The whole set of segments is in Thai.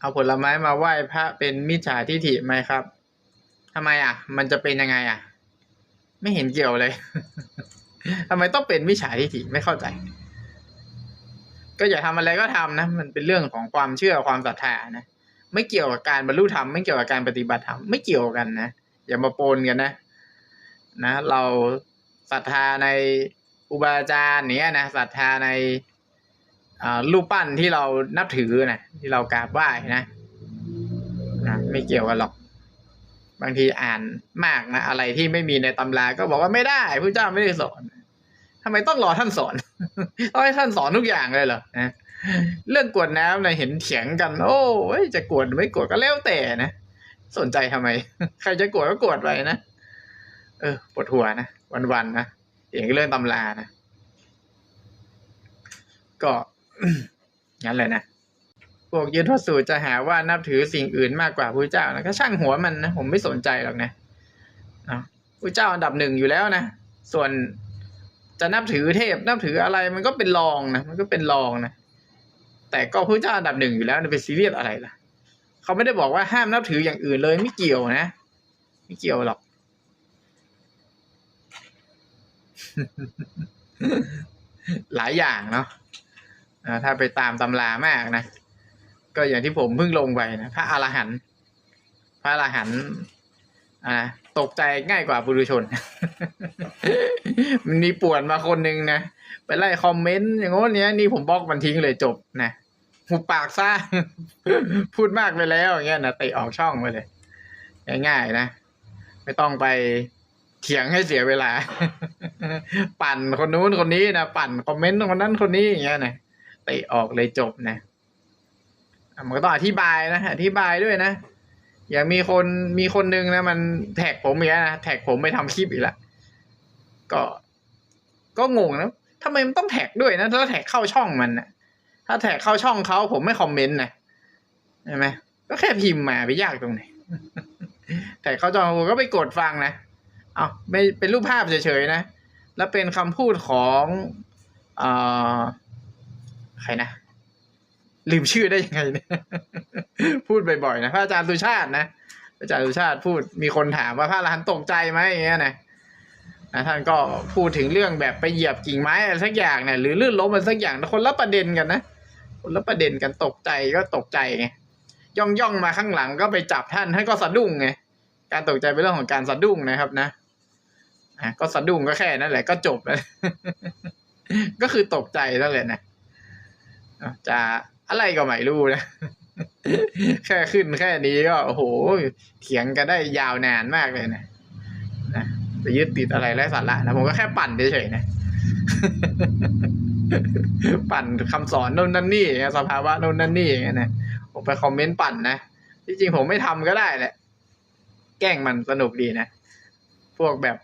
เอาผลไม้มาไหว้พระเป็นมิจฉาทิฐิไหมครับทำไมอะ มันจะเป็นยังไงอะ ไม่เห็นเกี่ยวเลยทำไมต้องเป็นมิจฉาทิฐิไม่เข้าใจ ก็อย่าทำอะไรก็ทำนะ มันเป็นเรื่องของความเชื่อความศรัทธานะไม่เกี่ยวกับการบรรลุธรรมไม่เกี่ยวกับการปฏิบัติธรรมไม่เกี่ยวกันนะอย่ามาปนกันนะ นะ เราศรัทธาในครูบาจารย์เนี้ยนะศรัทธาใน รูปปั้นที่เรานับถือนะที่เรากราบไหว้นะนะไม่เกี่ยวกันหรอก บางทีอ่านมากนะอะไรที่ไม่มีในตำราก็บอกว่าไม่ได้พระเจ้าไม่ได้สอนทำไมต้องรอท่านสอนต้องให้ท่านสอนทุกอย่างเลยเหรอนะเรื่องกวดน้ำนะเห็นเถียงกัน โอ้ยจะกวดไม่กวดก็แล้วแต่นะสนใจทำไม ใครจะกวดก็กวดไปนะเออปวดหัวนะวันๆนะเถียงเรื่องตำรานะก็ งั้นเลยนะพวกยึดทศสูตรจะหาว่านับถือสิ่งอื่นมากกว่าพระเจ้านะก็ช่างหัวมันนะผมไม่สนใจหรอกนะนะพระเจ้าอันดับหนึ่งอยู่แล้วนะส่วนจะนับถือเทพนับถืออะไรมันก็เป็นรองนะมันก็เป็นรองนะแต่ก็พระเจ้าอันดับหนึ่งอยู่แล้วนะไปซีเรียสอะไรล่ะเขาไม่ได้บอกว่าห้ามนับถืออย่างอื่นเลยไม่เกี่ยวนะไม่เกี่ยวหรอกหลายอย่างเนาะ อ่าถ้าไปตามตำรามากนะ ก็อย่างที่ผมเพิ่งลงไปนะพระอรหันต์พระอรหันต์อ่าตกใจง่ายกว่าปุถุชน มันมีป่วนมาคนหนึ่งนะ ไปไล่คอมเมนต์อย่างโน้นเนี้ยนี่ผมบล็อกมันทิ้งเลยจบนะหุบปากซะพูดมากไปแล้วอย่างเงี้ยนะเตะออกช่องไปเลย ง่ายๆนะ ไม่ต้องไปเถียงให้เสียเวลา ปั่นคนนู้นคนนี้นะปั่นคอมเมนต์คนนั้นคนนี้อย่างเงี้ยนะ เตะออกเลยจบนะอะมันก็ต้องอธิบายนะอธิบายด้วยนะ อย่างมีคนมีคนนึงนะ มันแท็กผมอีกแล้วนะแท็กผมไปทำคลิปอีกแล้วก็ก็งงนะทำไมมันต้องแท็กด้วยนะถ้าแท็กเข้าช่องมันนะถ้าแท็กเข้าช่องเขาผมไม่คอมเมนต์นะใช่ไหมก็แค่พิมพ์มาไปยากตรงไหนแท็กเข้าช่องผมก็ไปกดฟังนะเอาไม่เป็นรูปภาพเฉยๆนะ แล้วเป็นคำพูดของ เอ่อ ใครนะลืมชื่อได้ยังไงเนี่ยพูดบ่อยๆนะพระอาจารย์สุชาตินะพระอาจารย์สุชาติพูดมีคนถามว่าพระอรหันต์ตกใจไหมอย่างเงี้ยนะนะท่านก็พูดถึงเรื่องแบบไปเหยียบกิ่งไม้อะไรสักอย่างเนี่ยหรือลื่นล้มอะไรสักอย่างคนละประเด็นกันนะคนละประเด็นกันตกใจก็ตกใจไงย่องย่องมาข้างหลังก็ไปจับท่านท่านก็สะดุ้งไงการตกใจเป็นเรื่องของการสะดุ้งนะครับนะก็สะดุ้งก็แค่นั้นแหละก็จบแล้วก็คือตกใจนั่นแหละนะ จะอะไรก็ไม่รู้นะ แค่ขึ้นแค่นี้ก็โอ้โหเถียงกันได้ยาวนานมากเลยนะนะจะยึดติดอะไรไร้สาระนะผมก็แค่ปั่นเฉยๆนะ ปั่นคำสอนโน่นนั่นนี่สภาวะโน่นนั่นนี่อย่างเงี้ยนะผมไปคอมเมนต์ปั่นนะที่จริงผมไม่ทำก็ได้แหละ แกล้งมันสนุกดีนะ พวกแบบ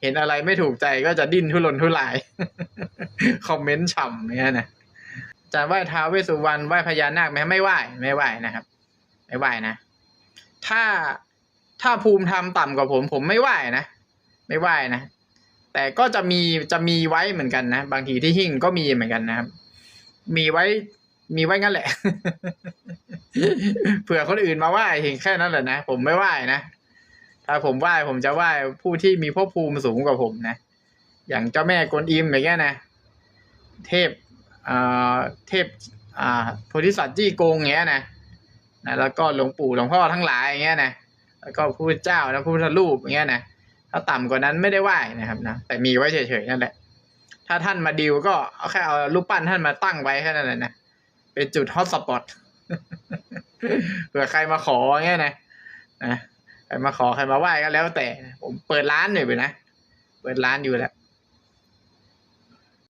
เห็นอะไรไม่ถูกใจก็จะดิ้นทุรนทุราย คอมเมนต์ฉ่ำอย่างเงี้ยนะ จะไหว้ท้าวเวสุวรรณไหว้พญานาคไหมไม่ไหว้ไม่ไหว้นะครับ ไม่ไหว้นะ ถ้าถ้าภูมิธรรมต่ำกว่าผม ผมไม่ไหว้นะไม่ไหว้นะแต่ก็จะมีจะมีไว้เหมือนกันนะ บางทีที่หิ้งก็มีเหมือนกันนะครับ มีไว้มีไว้งั้นแหละ เผื่อคนอื่นมาไหว้เห็นแค่นั้นแหละนะผมไม่ไหว้นะถ้าผมไหว้ผมจะไหว้ผู้ที่มีพภพภูมิสูงกว่าผมนะอย่างเจ้าแม่กวนอิมอย่างเงี้ยนะ เทพ เทพอ่าโพธิสัตว์จี้โกงเงี้ยนะนะแล้วก็หลวงปู่หลวงพ่อทั้งหลายอย่างเงี้ยนะแล้วก็พระเจ้านะพระพุทธรูปอย่างเงี้ยนะถ้าต่ำกว่านั้นไม่ได้ไหว้นะครับนะแต่มีไว้เฉยๆนั่นแหละ ถ้าท่านมาดิวก็เอาแค่เอารูปปั้นท่านมาตั้งไว้แค่นั้นแหละนะเป็นจุดฮอตสปอตเผื่อใครมาขออย่างเงี้ยนะนะใครมาขอใครมาไหว้ก็แล้วแต่ ผมเปิดร้านอยู่ไปนะ เปิดร้านอยู่แล้ว